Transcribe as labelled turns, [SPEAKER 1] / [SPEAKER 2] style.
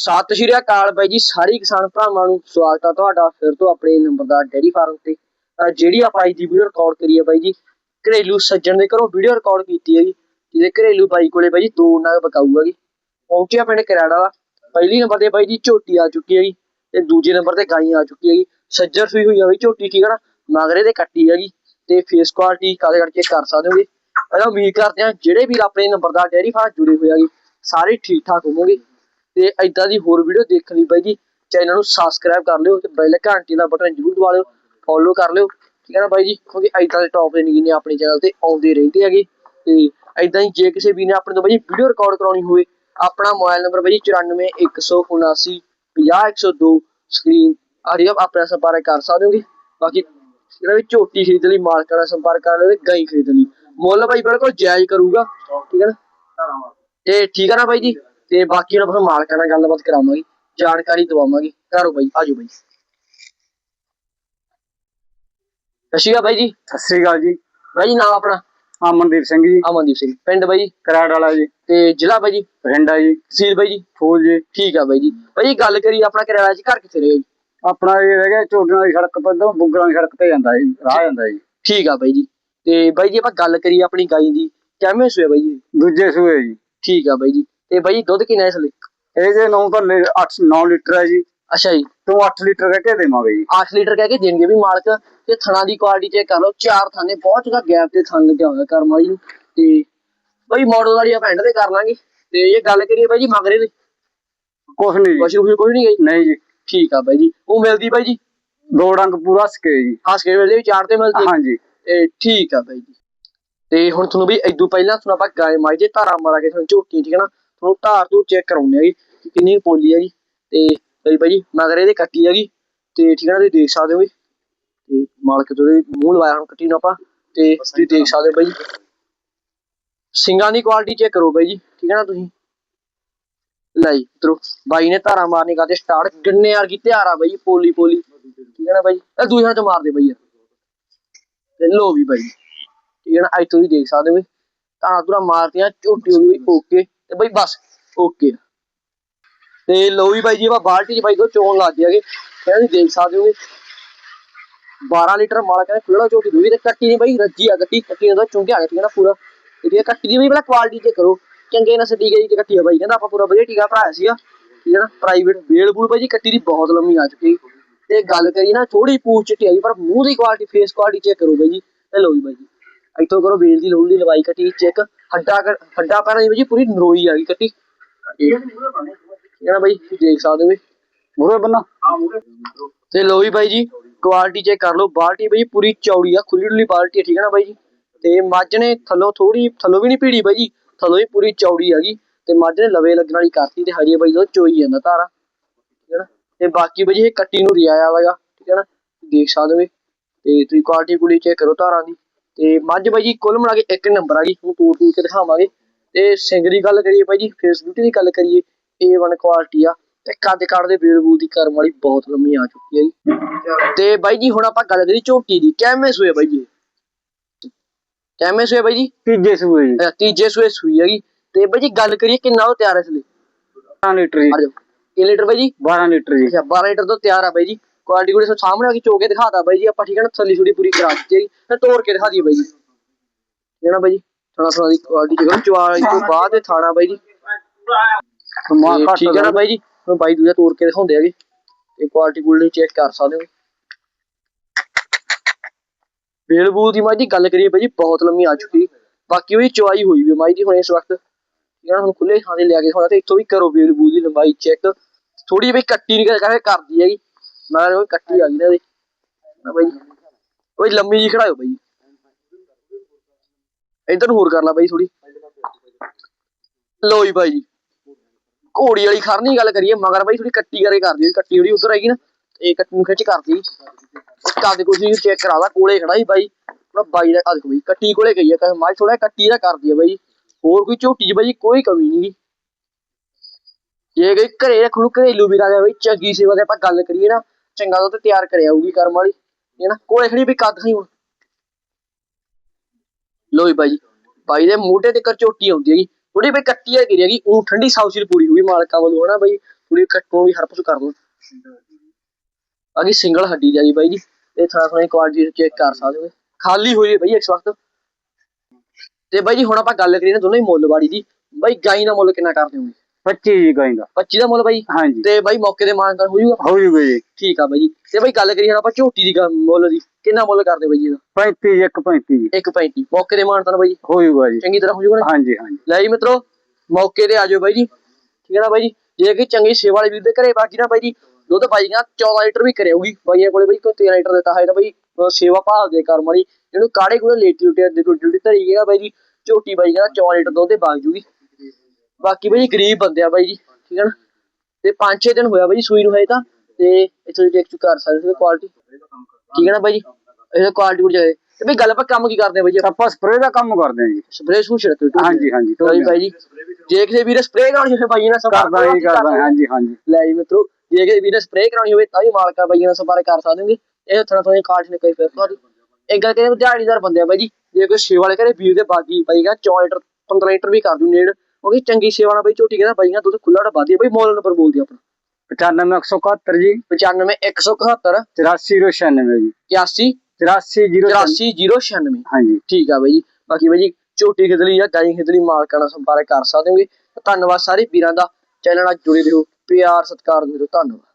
[SPEAKER 1] ਸਤਿ ਸ਼੍ਰੀ ਅਕਾਲ ਬਾਈ ਜੀ, ਸਾਰੇ ਕਿਸਾਨ ਭਰਾਵਾਂ ਨੂੰ ਸਵਾਗਤ ਆ ਤੁਹਾਡਾ ਫਿਰ ਤੋਂ ਆਪਣੇ ਨੰਬਰਦਾਰ ਡੈਰੀ ਫਾਰਮ ਤੇ। ਜਿਹੜੀ ਆਪਾਂ ਅੱਜ ਦੀ ਵੀਡੀਓ ਰਿਕਾਰਡ ਕਰੀ ਹੈ ਬਾਈ ਜੀ, ਘਰੇਲੂ ਸੱਜਣ ਦੇ ਘਰੋਂ ਵੀਡੀਓ ਰਿਕਾਰਡ ਕੀਤੀ ਹੈਗੀ, ਜਿਹਦੇ ਘਰੇਲੂ ਬਾਈ ਕੋਲੇ ਬਾਈ ਜੀ ਦੋ ਨਗ ਬਕਾਊ ਹੈਗੀ। ਪਹੁੰਚਿਆ ਪਿੰਡ ਕਰਾੜਾ ਦਾ ਪਹਿਲੀ ਨੰਬਰ ਤੇ ਬਾਈ ਜੀ ਝੋਟੀ ਆ ਚੁੱਕੀ ਹੈਗੀ, ਤੇ ਦੂਜੇ ਨੰਬਰ ਤੇ ਗਾਈ ਆ ਚੁੱਕੀ ਹੈਗੀ। ਸੱਜਰ ਸੂਈ ਹੋਈ ਆ ਬਈ ਝੋਟੀ, ਠੀਕ ਹੈ ਨਾ? ਮਗਰੇ ਤੇ ਕੱਟੀ ਹੈਗੀ, ਤੇ ਫੇਸ ਕੁਆਲਿਟੀ ਕਾਲੇ ਕਰਕੇ ਕਰ ਸਕਦੇ ਹੋਗੇ? ਪਹਿਲਾਂ ਉਮੀਦ ਕਰਦੇ ਆ ਜਿਹੜੇ ਵੀ ਆਪਣੇ ਨੰਬਰਦਾਰ ਡੈਰੀ ਫਾਰਮ ਜੁੜੇ ਹੋਏ ਹੈਗੇ, ਸਾਰੇ ਠੀਕ ਠਾਕ ਹੋਵੋਗੇ। ਤੇ ਐਦਾਂ ਦੀ ਹੋਰ ਵੀਡੀਓ ਦੇਖਣ ਲਈ ਬਾਈ ਜੀ ਚੈਨਲ ਨੂੰ ਸਬਸਕ੍ਰਾਈਬ ਕਰ ਲਿਓ ਤੇ ਬੈਲ ਘੰਟੀ ਦਾ ਬਟਨ ਜ਼ਰੂਰ ਦਬਾ ਲਿਓ ਫੋਲੋ ਕਰ ਲਿਓ। ਠੀਕ ਹੈ ਨਾ ਬਾਈ ਜੀ? ਕਿਉਂਕਿ ਐਦਾਂ ਦੇ ਟੌਪ ਦੇ ਨਿਗੀਨੇ ਆਪਣੇ ਚੈਨਲ ਤੇ ਆਉਂਦੇ ਰਹਿੰਦੇ ਹੈਗੇ। ਤੇ ਐਦਾਂ ਹੀ ਜੇ ਕਿਸੇ ਵੀ ਨੇ ਆਪਣੇ ਤੋਂ ਬਾਈ ਵੀਡੀਓ ਰਿਕਾਰਡ ਕਰਾਉਣੀ ਹੋਵੇ, ਆਪਣਾ ਮੋਬਾਈਲ ਨੰਬਰ ਬਾਈ 94179 50102 ਸਕਰੀਨ ਆੜੀ ਆਪਣਾ ਸੰਪਰਕ ਕਰ ਸਕਦੇ ਹੋਗੇ। ਬਾਕੀ ਜਿਹੜਾ ਵੀ ਝੋਟੀ ਖਰੀਦ ਲਈ, ਮਾਲਕਾਂ ਨਾਲ ਸੰਪਰਕ ਕਰ ਲਿਓ ਤੇ ਗਾਈ ਖਰੀਦ ਲਈ। ਮੁੱਲ ਬਾਈ ਬਿਲਕੁਲ ਜਾਇਜ਼ ਕਰੂਗਾ। ਠੀਕ ਹੈ ਨਾ? ਤੇ ਠੀਕ ਹੈ ਨਾ ਬਾਈ ਜੀ? ਤੇ ਬਾਕੀ ਹੁਣ ਆਪਾਂ ਮਾਲਕਾਂ ਨਾਲ ਗੱਲਬਾਤ ਕਰਾਵਾਂਗੇ ਜਾਣਕਾਰੀ ਦਵਾਵਾਂਗੇ। ਘਰੋਂ ਬਾਈ ਆਜੋ ਬਾਈ। ਅਸ਼ੀਆ ਬਾਈ ਜੀ।
[SPEAKER 2] ਸਤਿ ਸ੍ਰੀ ਅਕਾਲ ਜੀ।
[SPEAKER 1] ਬਾਈ ਜੀ ਨਾਮ ਆਪਣਾ?
[SPEAKER 2] ਅਮਨਦੀਪ ਸਿੰਘ ਜੀ।
[SPEAKER 1] ਅਮਨਦੀਪ ਸਿੰਘ। ਪਿੰਡ ਬਾਈ ਜੀ?
[SPEAKER 2] ਕਰਾੜ ਵਾਲਾ ਜੀ।
[SPEAKER 1] ਤੇ ਜ਼ਿਲ੍ਹਾ ਬਾਈ ਜੀ?
[SPEAKER 2] ਬਠਿੰਡਾ ਜੀ।
[SPEAKER 1] ਤਹਿਸੀਲ ਬਾਈ ਜੀ?
[SPEAKER 2] ਫੂਲ ਜੀ।
[SPEAKER 1] ਠੀਕ ਆ ਬਾਈ ਜੀ। ਬਾਈ ਜੀ ਗੱਲ ਕਰੀ ਆਪਣਾ ਕਿਰਾਇਆ ਜੀ ਘਰ ਕਿੱਥੇ ਰਹੇਗਾ ਜੀ?
[SPEAKER 2] ਆਪਣਾ ਇਹ ਰਹਿ ਗਿਆ ਝੋਟੀਆਂ ਦੀ ਸੜਕ ਤੋਂ ਬੁੱਗਰਾਂ ਦੀ ਸੜਕ ਤੇ ਜਾਂਦਾ ਜੀ ਰਾਹ ਜਾਂਦਾ ਜੀ।
[SPEAKER 1] ਠੀਕ ਆ ਬਾਈ ਜੀ। ਤੇ ਬਾਈ ਜੀ ਆਪਾਂ ਗੱਲ ਕਰੀਏ ਆਪਣੀ ਗਾਈ ਦੀ। ਕਿਵੇਂ ਸੂਏ ਬਾਈ ਜੀ?
[SPEAKER 2] ਦੂਜੇ ਸੂਏ ਜੀ।
[SPEAKER 1] ਠੀਕ ਆ ਬਾਈ ਜੀ। ਤੇ ਬਾਈ ਦੁੱਧ ਕਿੰਨਾ ਇਸ ਲਈ
[SPEAKER 2] ਇਹ ਜੇ 9 ਤੋਂ 8 9 ਲੀਟਰ ਹੈ ਜੀ।
[SPEAKER 1] ਅੱਛਾ ਜੀ।
[SPEAKER 2] ਤੂੰ 8 ਲੀਟਰ ਕਹਿ ਕੇ ਦੇਵਾਂਗੇ ਜੀ।
[SPEAKER 1] 8 ਲੀਟਰ ਕਹਿ ਕੇ ਦੇਣਗੇ ਵੀ ਮਾਲਕ ਤੇ ਥਣਾ ਦੀ ਕੁਆਲਿਟੀ ਚੈੱਕ ਕਰ ਲਓ। ਚਾਰ ਥਾਨੇ ਬਹੁਤ ਜਗ੍ਹਾ ਗੈਪ ਤੇ ਥਣ ਲੱਗਿਆ ਹੋਇਆ ਕਰਮ ਵਾਲੀ ਨੂੰ। ਤੇ ਬਾਈ ਮਾਡਲ ਵਾਲੀ ਆਪਾਂ ਐਂਡ ਤੇ ਕਰ ਲਾਂਗੇ। ਤੇ ਇਹ ਗੱਲ ਕਰੀਏ ਬਾਈ ਜੀ ਮਗਰੇ ਦੀ।
[SPEAKER 2] ਕੁਛ ਨਹੀਂ
[SPEAKER 1] ਕੁਛ ਕੁਛ ਕੋਈ ਨਹੀਂ ਗਈ
[SPEAKER 2] ਨਹੀਂ ਜੀ।
[SPEAKER 1] ਠੀਕ ਆ ਬਾਈ ਜੀ। ਉਹ ਮਿਲਦੀ ਬਾਈ ਜੀ?
[SPEAKER 2] ਦੋ ਡੰਗ ਪੂਰਾ ਸਕੇ ਜੀ।
[SPEAKER 1] ਹੱਸ ਕੇ ਮਿਲਦੀ ਵੀ ਚਾਰ ਤੇ ਮਿਲਦੀ।
[SPEAKER 2] ਹਾਂਜੀ
[SPEAKER 1] ਤੇ ਠੀਕ ਆ ਬਾਈ ਜੀ। ਤੇ ਹੁਣ ਤੁਹਾਨੂੰ ਵੀ ਇਦੋਂ ਪਹਿਲਾਂ ਤੁਹਾਨੂੰ ਆਪਾਂ ਗਾਏ ਮਾਈ ਦੇ ਧਾਰਾਂ ਮਾਰਾ ਕੇ ਤੁਹਾਨੂੰ ਝੋਟੀ ਠੀਕ ਹੈ ਨਾ? ਤੁਹਾਨੂੰ ਧਾਰ ਤੋਂ ਚੈੱਕ ਕਰਾਉਣੀ ਹੈਗੀ ਕਿ ਕਿੰਨੀ ਕੁ ਪੋਲੀ ਹੈਗੀ ਤੇ ਬਈ ਬਾਈ ਜੀ, ਮਗਰੇ ਦੇ ਕੱਟੀ ਹੈਗੀ ਤੇ ਠੀਕ ਹੈ ਨਾ, ਤੁਸੀਂ ਦੇਖ ਸਕਦੇ ਹੋਗੇ ਤੇ ਮਾਲਕ ਤੋਂ ਮੂੰਹ ਲਵਾਇਆ ਹੁਣ ਕੱਟੀ ਨੂੰ ਆਪਾਂ, ਤੇ ਤੁਸੀਂ ਦੇਖ ਸਕਦੇ ਹੋ ਬਾਈ ਜੀ ਸਿੰਗਾਂ ਦੀ ਕੁਆਲਿਟੀ ਚੈੱਕ ਕਰੋ ਬਾਈ ਜੀ, ਠੀਕ ਹੈ ਨਾ ਤੁਸੀਂ। ਲੈ ਜੀ ਬਾਈ ਨੇ ਧਾਰਾ ਮਾਰਨੀ ਕਰਦੇ ਸਟਾਰਟ ਗੰਨੇ ਵਰਗੀ ਤਿਆਰ ਆ ਬਾਈ ਪੋਲੀ ਪੋਲੀ। ਠੀਕ ਹੈ ਨਾ ਬਾਈ ਇਹ ਦੂਜੇ ਹੱਥ ਮਾਰ ਦੇ ਬਾਈ ਯਾਰ। ਤੇ ਲੋ ਵੀ ਬਾਈ ਠੀਕ ਹੈ ਨਾ ਅੱਜ ਤੁਸੀਂ ਦੇਖ ਸਕਦੇ ਹੋ ਧਾਰਾ ਧੁਰਾ ਮਾਰਤੀਆਂ, ਝੋਟੀ ਹੋ ਗਈ ਬਈ ਓਕੇ ਤੇ ਬਈ ਬਸ, ਓਕੇ। ਤੇ ਲੋ ਵੀ ਬਾਈ ਜੀ, ਆਪਾਂ ਬਾਲਟੀ ਚ ਬਾਈ ਤੋਂ ਚੋਣ ਲੱਗ ਜਾਗੇ ਕਹਿੰਦੇ ਦੇਖ ਸਕਦੇ ਹੋਗੇ 12 ਲੀਟਰ ਮਾਲਾ ਕਹਿੰਦੇ ਖੁੱਲਾ ਝੋਟੀ ਦੂਈ ਤੇ ਕੱਟੀ ਨਹੀਂ ਬਾਈ, ਰੱਜੀ ਆ ਕੱਟੀ ਕੱਟੀ ਦਾ ਚੁੰਗਿਆ ਗਿਆ ਠੀਕ ਨਾ ਪੂਰਾ। ਤੇ ਕੱਟੀ ਦੀ ਵੀ ਪਹਿਲਾਂ ਕੁਆਲਿਟੀ ਚੈੱਕ ਕਰੋ। ਚੰਗੇ ਨਸਲ ਦੀ ਗਈ ਤੇ ਕੱਟੀ ਆ ਬਾਈ, ਕਹਿੰਦਾ ਆਪਾਂ ਪੂਰਾ ਵਧੀਆ ਟੀਕਾ ਭਰਾਇਆ ਸੀਗਾ। ਠੀਕ ਹੈ ਨਾ ਪ੍ਰਾਈਵੇਟ ਬੇਲ ਬੂਲ ਬਾਈ ਜੀ, ਕੱਟੀ ਦੀ ਬਹੁਤ ਲੰਮੀ ਆ ਚੁੱਕੀ ਤੇ ਗੱਲ ਕਰੀ ਨਾ ਥੋੜੀ ਪੂਛ ਚਿੱਟੀ ਆਈ ਪਰ ਮੂੰਹ ਦੀ ਕੁਆਲਿਟੀ ਫੇਸ ਕੁਆਲਿਟੀ ਚੈੱਕ ਕਰੋ ਬਾਈ ਜੀ। ਤੇ ਲੋ ਜੀ ਬਾਈ ਜੀ, ਇੱਥੋਂ ਕਰੋ ਬੇਲ ਦੀ ਲੋੜ ਦੀ ਲਵਾਈ ਕੱਟੀ ਚੈੱਕ ਹੱਡਾ ਹੱਡਾ ਪੈਰਾਂ ਜੀ ਪੂਰੀ ਨਰੋਈ ਆ ਗਈ ਕੱਟੀ। ਇਹ ਬਾਈ, ਦੇਖ ਸਕਦੇ ਹੋ
[SPEAKER 2] ਮੂਰੇ ਬੰਨਾ
[SPEAKER 1] ਤੇ ਲੋ ਵੀ ਬਾਈ ਜੀ ਕੁਆਲਿਟੀ ਚੈੱਕ ਕਰ ਲਓ। ਬਾਲਟੀ ਬਾਈ ਪੂਰੀ ਚੌੜੀ ਆ, ਖੁੱਲੀ ਡੁੱਲੀ ਬਾਲਟੀ ਹੈ ਠੀਕ ਹੈ ਨਾ ਬਾਈ ਜੀ? ਤੇ ਮੱਝ ਨੇ ਥੱਲੋਂ ਥੋੜੀ ਥੱਲੋਂ ਵੀ ਨਹੀਂ ਭੀੜੀ ਬਾਈ ਜੀ, ਥੱਲੋਂ ਵੀ ਪੂਰੀ ਚੌੜੀ ਹੈਗੀ ਤੇ ਮੱਝ ਨੇ ਲਵੇ ਲੱਗਣ ਵਾਲੀ ਕਰਤੀ ਤੇ ਹਜੇ ਬਾਈ ਉਹ ਚੋਈ ਜਾਂਦਾ ਧਾਰਾ। ਠੀਕ ਹੈ ਨਾ? ਤੇ ਬਾਕੀ ਬਾਈ ਜੀ ਇਹ ਕੱਟੀ ਨੂੰ ਰਿਆਇਆ ਵਾਗਾ ਠੀਕ ਹੈ ਨਾ? ਦੇਖ ਸਕਦੇ ਹੋ ਤੇ ਤੁਸੀਂ ਕੁਆਲਿਟੀ ਕੁਲੀ ਚੈੱਕ ਕਰੋ ਧਾਰਾਂ ਦੀ। ਤੇ ਮੱਝ ਬਾਈ ਜੀ ਕੁੱਲ ਮਿਲਾ ਕੇ ਇੱਕ ਨੰਬਰ ਆ ਗਈ ਹੁਣ ਤੋੜ ਤੋੜ ਕੇ ਦਿਖਾਵਾਂਗੇ। ਤੇ ਸਿੰਗ ਦੀ ਗੱਲ ਕਰੀਏ ਬਾਈ ਜੀ ਫੇਸ ਬਿਊਟੀ ਦੀ ਗੱਲ ਕਰੀਏ A1 ਕੁਆਲਿਟੀ ਆ ਤੇ ਕੱਦ ਕੱਦ ਦੇ ਬੇਲ ਬੂਲ ਦੀ ਕਰਮ ਵਾਲੀ ਬਹੁਤ ਲੰਮੀ ਆ ਚੁੱਕੀ ਹੈ ਜੀ। ਤੇ ਬਾਈ ਜੀ ਹੁਣ ਆਪਾਂ ਗੱਲ ਕਰੀ ਝੋਟੀ ਦੀ ਕਿਵੇਂ ਸੂਏ ਬਾਈ ਜੀ? ਕਿਵੇਂ ਸੂਏ ਬਾਈ ਜੀ?
[SPEAKER 2] ਤੀਜੇ ਸੂਏ ਜੀ।
[SPEAKER 1] ਤੀਜੇ ਸੂਏ ਸੂਈ ਹੈਗੀ ਤੇ ਬਾਈ ਜੀ ਗੱਲ ਕਰੀਏ ਕਿੰਨਾ ਉਹ ਤਿਆਰ ਹੈ ਇਸ ਲਈ?
[SPEAKER 2] 12 ਲੀਟਰ ਜੀ।
[SPEAKER 1] ਆ ਜਾਓ। ਕਿੰਨੇ ਲੀਟਰ ਬਾਈ ਜੀ?
[SPEAKER 2] 12 ਲੀਟਰ ਜੀ।
[SPEAKER 1] ਅੱਛਾ 12 ਲੀਟਰ ਤੋਂ ਤਿਆਰ ਆ ਬਾਈ ਜੀ। ਕੁਆਲਿਟੀ ਕੋਲੇ ਸਾਹਮਣੇ ਆ ਕੇ ਚੋ ਕੇ ਦਿਖਾਤਾ ਬਾਈ ਜੀ ਆਪਾਂ ਠੀਕ ਹੈ ਨਾ ਥੱਲੀ ਥੋੜੀ ਪੂਰੀ ਕਰਾ ਦਿੱਤੀ ਤੇ ਤੋੜ ਕੇ ਦਿਖਾ ਦਈਏ ਬਾਈ ਜੀ। ਨਾ ਬਾਈ ਜੀ ਥਾਣਾ ਥਾਣਾ ਦੀ ਕੁਆਲਿਟੀ ਦੇਖੋ ਚਵਾਈ ਤੋਂ ਬਾਅਦ ਇਹ ਥਾਣਾ ਬਾਈ ਜੀ।
[SPEAKER 2] ਮਾਂ ਘੱਟ
[SPEAKER 1] ਠੀਕ ਹੈ ਨਾ ਬਾਈ ਜੀ ਹੁਣ ਬਾਈ ਦੂਜਾ ਤੋੜ ਕੇ ਦਿਖਾਉਂਦੇ ਹੈਗੇ ਤੇ ਕੁਆਲਿਟੀ ਕੁਆਲਿਟੀ ਚੈੱਕ ਕਰ ਸਕਦੇ ਹੋ ਬੇਲ ਬੂਲ ਦੀ ਮਾਈ ਦੀ ਗੱਲ ਕਰੀਏ ਬਾਈ ਜੀ ਬਹੁਤ ਲੰਮੀ ਆ ਚੁੱਕੀ। ਬਾਕੀ ਉਹਦੀ ਚਵਾਈ ਹੋਈ ਵੀ ਮਾਈ ਦੀ ਹੁਣ ਇਸ ਵਕਤ। ਠੀਕ ਹੈ ਹੁਣ ਖੁੱਲੇ ਥਾਂ ਤੇ ਲਿਆ ਕੇ ਦਿਖਾਉਣਾ ਤੇ ਇੱਥੋਂ ਵੀ ਕਰੋ ਬੇਲ ਬੂਲ ਦੀ ਲੰਬਾਈ ਚੈੱਕ ਥੋੜੀ ਬਈ ਕੱਟੀ ਨਹੀਂ ਕਰ ਕਰਦੀ ਹੈਗੀ। ਮੈਂ ਉਹ ਕੱਟੀ ਆ ਗਈ ਨਾ ਇਹਦੇ। ਨਾ ਬਾਈ ਉਹ ਲੰਮੀ ਜੀ ਖੜਾਇਓ ਬਾਈ। ਇਧਰ ਨੂੰ ਹੋਰ ਕਰ ਲਾ ਬਾਈ ਥੋੜੀ ਲੋ ਜੀ ਬਾਈ। ਘੋੜੀ ਵਾਲੀ ਖਰਨੀ ਗੱਲ ਕਰੀਏ। ਮਗਰ ਬਾਈ ਥੋੜੀ ਕੱਟੀ ਕਰੇ ਕਰਦੀ ਹੋਈ ਕੱਟੀ ਜਿਹੜੀ ਉਧਰ ਹੈਗੀ ਨਾ ਇਹ ਕੱਟੀ ਨੂੰ ਖਿੱਚ ਕਰਦੀ ਕਦ ਕੁਝ ਨਹੀਂ ਚੈੱਕ ਕਰਾ ਲਾ, ਕੋਲੇ ਖੜਾ ਹੀ ਬਾਈ। ਉਹ ਬਾਈ ਦਾ ਕਦ ਬਈ, ਕੱਟੀ ਕੋਲੇ ਗਈ ਆ। ਕਹੇ ਮਾਈ ਥੋੜਾ ਕੱਟੀ ਦਾ ਕਰਦੀ ਆ ਬਾਈ। ਹੋਰ ਕੋਈ ਝੋਟੀ ਚ ਬਾਈ, ਕੋਈ ਕਮੀ ਨਹੀਂ ਜੇ ਕੋਈ ਘਰੇ ਰੱਖਣ ਨੂੰ ਘਰੇਲੂ ਵੀ ਰਾਜਾ ਬਈ ਚੰਗੀ ਸੇਵਾ ਦੇ ਆਪਾਂ ਗੱਲ ਕਰੀਏ ਨਾ ਚੰਗਾ ਦੁੱਧ ਤਿਆਰ ਕਰਿਆ ਆਊਗੀ ਕਰਮ ਵਾਲੀ ਇਹ ਨਾ? ਕੋਲੇ ਖੜੀ ਵੀ ਕੱਦ ਖਾਈ ਹੁਣ। ਲੋ ਬਾਈ ਬਾਈ ਦੇ ਮੋਢੇ ਤੇ ਕਰ ਝੋਟੀ ਆਉਂਦੀ ਹੈਗੀ। ਥੋੜੀ ਬਈ ਕੱਟੀ ਹੈਗੀ ਹੈਗੀ ਉਹ ਠੰਡੀ ਸਾਉਸੀਲ ਪੂਰੀ ਹੋਈ ਮਾਲਕਾਂ ਵੱਲੋਂ ਹਨਾ ਬਾਈ? ਥੋੜੀ ਕੱਟੋਂ ਵੀ ਹਰ ਕੁਝ ਕਰ ਲਓ। ਅਗੀ ਸਿੰਗਲ ਹੱਡੀ ਜਾਈ ਬਾਈ ਜੀ। ਇਹ ਥਾਂ ਥਾਂ ਕੁਆਲਿਟੀ ਚੈੱਕ ਕਰ ਸਕਦੇ ਹੋ। ਖਾਲੀ ਹੋਈ ਹੈ ਬਾਈ ਇਸ ਵਕਤ। ਤੇ ਬਾਈ ਜੀ ਹੁਣ ਆਪਾਂ ਗੱਲ ਕਰੀਏ ਨਾ ਦੋਨੋਂ ਹੀ ਮੁੱਲ ਵਾੜੀ ਦੀ। ਬਾਈ ਗਾਈ ਦਾ ਮੁੱਲ ਕਿੰਨਾ ਕਰਦੇ ਹੋਗੇ?
[SPEAKER 2] 25 ਜੀ ਕਹਿੰਦਾ
[SPEAKER 1] 25 ਦਾ ਮੁੱਲ ਬਾਈ?
[SPEAKER 2] ਹਾਂਜੀ।
[SPEAKER 1] ਤੇ ਬਾਈ ਮੌਕੇ ਦੇ ਮਾਨਦਾਰ ਹੋ ਜੂਗਾ
[SPEAKER 2] ਹੋ ਜੂਗਾ ਜੀ।
[SPEAKER 1] ਠੀਕ ਆ ਬਾਈ ਜੀ। ਤੇ ਬਾਈ ਗੱਲ ਕਰੀਏ ਆਪਾਂ ਝੋਟੀ ਦੀ ਗੱਲ- ਮੁੱਲ ਦੀ। ਕਿੰਨਾ ਮੁੱਲ ਕਰਦੇ ਬਾਈ ਜੀ
[SPEAKER 2] 35 ਜੀ, ਇੱਕ 35 ਜੀ।
[SPEAKER 1] ਇਹਦਾ 1.35 ਮੌਕੇ ਦੇ ਮਾਨਦਾਰ ਬਾਈ ਜੀ?
[SPEAKER 2] ਹੋ ਜੂਗਾ ਜੀ।
[SPEAKER 1] ਚੰਗੀ ਤਰ੍ਹਾਂ ਹੋ ਜੂਗਾ ਨਾ?
[SPEAKER 2] ਹਾਂਜੀ ਹਾਂਜੀ।
[SPEAKER 1] ਲੈ ਜੀ ਮਿੱਤਰੋ ਮੌਕੇ ਤੇ ਆ ਜਾਓ ਬਾਈ ਜੀ। ਠੀਕ ਹੈ ਨਾ ਬਾਈ ਜੀ? ਜੇ ਕਿ ਚੰਗੀ ਸੇਵਾ ਵਾਲੇ ਵੀਰ ਦੇ ਘਰੇ ਬਾਕੀ ਨਾ ਬਾਈ ਜੀ ਦੁੱਧ ਪਾਈਆਂ 14 ਲੀਟਰ ਵੀ ਕਰਿਆਊਗੀ ਬਾਈਆਂ ਕੋਲੇ ਬਾਈ ਕੋਈ 13 ਲੀਟਰ ਦਿੱਤਾ ਹੈ ਤਾਂ ਬਾਈ ਅਹ ਸੇਵਾ ਭਾਲ ਦੇ ਕਰਮ ਵਾਲੀ। ਜਿਹਨੂੰ ਕਾੜੇ ਕੋਲੇ ਲੇਟੀ ਲੁੱਟਿਆ ਦੇ ਟੁੱਟੀ ਧਰੀ ਗਿਆ ਬਾਈ ਜੀ ਝੋਟੀ ਬਾਈ ਕਹਿੰਦਾ 14 ਲੀਟਰ ਦੁੱਧ ਦੇ ਬਾਗ ਜੂਗੀ। ਬਾਕੀ ਬਾਈ ਜੀ ਗਰੀਬ ਬੰਦੇ ਆ ਬਾਈ ਜੀ ਠੀਕ ਹੈ ਨਾ? ਤੇ 5-6 ਦਿਨ ਹੋਇਆ ਬਾਈ ਸੂਈ ਨੂੰ ਹਜੇ ਤਾਂ ਤੇ ਇੱਥੋਂ ਦੀ ਚੈੱਕ ਕਰ ਸਕਦੇ ਹੋ ਕੁਆਲਿਟੀ ਠੀਕ ਹੈ ਨਾ ਬਾਈ ਜੀ? ਇਹ ਕੁਆਲਿਟੀ ਕੁਝ ਜਾਏ। ਤੇ ਬਈ ਗੱਲ ਆਪਾਂ ਕੰਮ ਕੀ ਕਰਦੇ ਆ ਬਾਈ ਜੀ?
[SPEAKER 2] ਆਪਾਂ ਸਪਰੇ ਦਾ ਕੰਮ ਕਰਦੇ ਹਾਂ ਜੀ।
[SPEAKER 1] ਸਪਰੇਅ ਸਪਰੂ ਛਿੜਕ ਕੇ
[SPEAKER 2] ਹਾਂਜੀ ਹਾਂਜੀ
[SPEAKER 1] ਬਾਈ ਬਾਈ ਜੀ ਜੇ ਕਿਸੇ ਵੀਰ ਸਪਰੇਅ ਕਰਾਉਣੀ ਹੋਵੇ ਬਾਈ ਨਾਲ ਸੰਪਰਕ
[SPEAKER 2] ਕਰਦਾ ਜੀ ਕਰਦਾ ਹਾਂਜੀ ਹਾਂਜੀ।
[SPEAKER 1] ਲੈ ਜੀ ਮਿੱਤਰੋ ਜੇ ਕਿਸੇ ਵੀਰ ਸਪਰੇਅ ਕਰਾਉਣੀ ਹੋਵੇ ਤਾਂ ਵੀ ਮਾਲਕਾ ਬਾਈ ਨਾਲ ਸੰਪਰਕ ਕਰ ਸਕਦੇ ਹੋਗੇ ਇਹ ਥੋੜਾ ਥੋੜਾ ਕਾਰਡ ਨੇ ਕਈ ਫਿਰ ਤੁਹਾਡੀ ਇੱਕ ਗੱਲ ਕਹਿੰਦੇ ਦਿਹਾੜੀਦਾਰ ਬੰਦੇ ਆ ਬਾਈ ਜੀ। ਜੇ ਕੋਈ ਸੇਵਾ ਵਾਲੇ ਘਰੇ ਵੀਰ ਦੇ ਬਾਗੀ ਬਾਈ ਕਹਿੰਦਾ 4 ਲੀਟਰ 15 ਲੀਟਰ ਵੀ ਕਰ ਦੂ ਨੇੜ। ਕਿਉਂਕਿ ਚੰਗੀ ਸੇਵਾ ਨਾਲ ਬਾਈ ਝੋਟੀ ਕਹਿੰਦਾ ਬਾਈਆਂ ਦੁੱਧ ਖੁੱਲਾ ਡਾ ਬਾਦੀ ਬਾਈ ਮੋਲ ਨੰਬਰ ਬੋਲਦੀ ਆਪਣਾ।
[SPEAKER 2] 95171 ਜੀ।
[SPEAKER 1] 95 171
[SPEAKER 2] 84096 ਜੀ।
[SPEAKER 1] 81
[SPEAKER 2] 84096
[SPEAKER 1] 84096
[SPEAKER 2] ਹਾਂਜੀ।
[SPEAKER 1] ਠੀਕ ਆ ਬਾਈ। ਜੀ ਬਾਕੀ ਬਾਈ ਜੀ ਝੋਟੀ ਖਿਦਲੀ ਜਾਂ ਗਾਈ ਖਿਦਲੀ ਮਾਲਕਾਂ ਨਾਲ ਸੰਪਰਕ ਕਰ ਸਕਦੇ ਹੋਗੇ। ਧੰਨਵਾਦ ਸਾਰੇ ਵੀਰਾਂ ਦਾ। ਚੈਨਲ ਨਾਲ ਜੁੜੇ ਰਹੋ। ਪਿਆਰ ਸਤਿਕਾਰ ਦਿਓ ਧੰਨਵਾਦ।